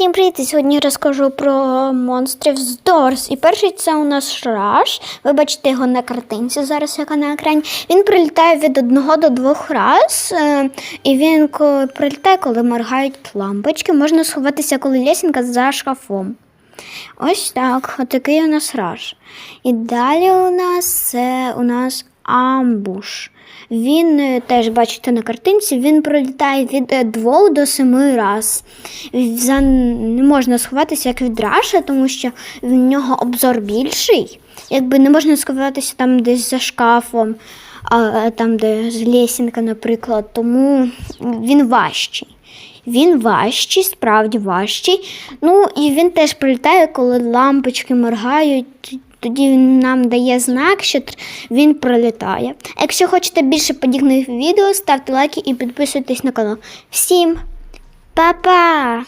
Всім привіт! Сьогодні розкажу про монстрів з Дорс. І перший це у нас Шраш. Ви бачите його на картинці зараз, яка на екрані. Він прилітає від одного до двох раз. е, І він прилітає, коли моргають лампочки. Можна сховатися, коли лесенка за шкафом. Ось так, отакий у нас раш. І далі у нас це у нас амбуш. Він е, теж бачите на картинці, він пролітає від е, двох до семи раз. За, не можна сховатися як від раша, тому що в нього обзор більший. Якби не можна сховатися там десь за шкафом, а, е, там, де лесінка, наприклад, тому він важчий. Він важчий, справді важчий. Ну і він теж прилітає, коли лампочки моргають. Тоді він нам дає знак, що він пролітає. Якщо хочете більше подібних відео, ставте лайки і підписуйтесь на канал. Всім па-па!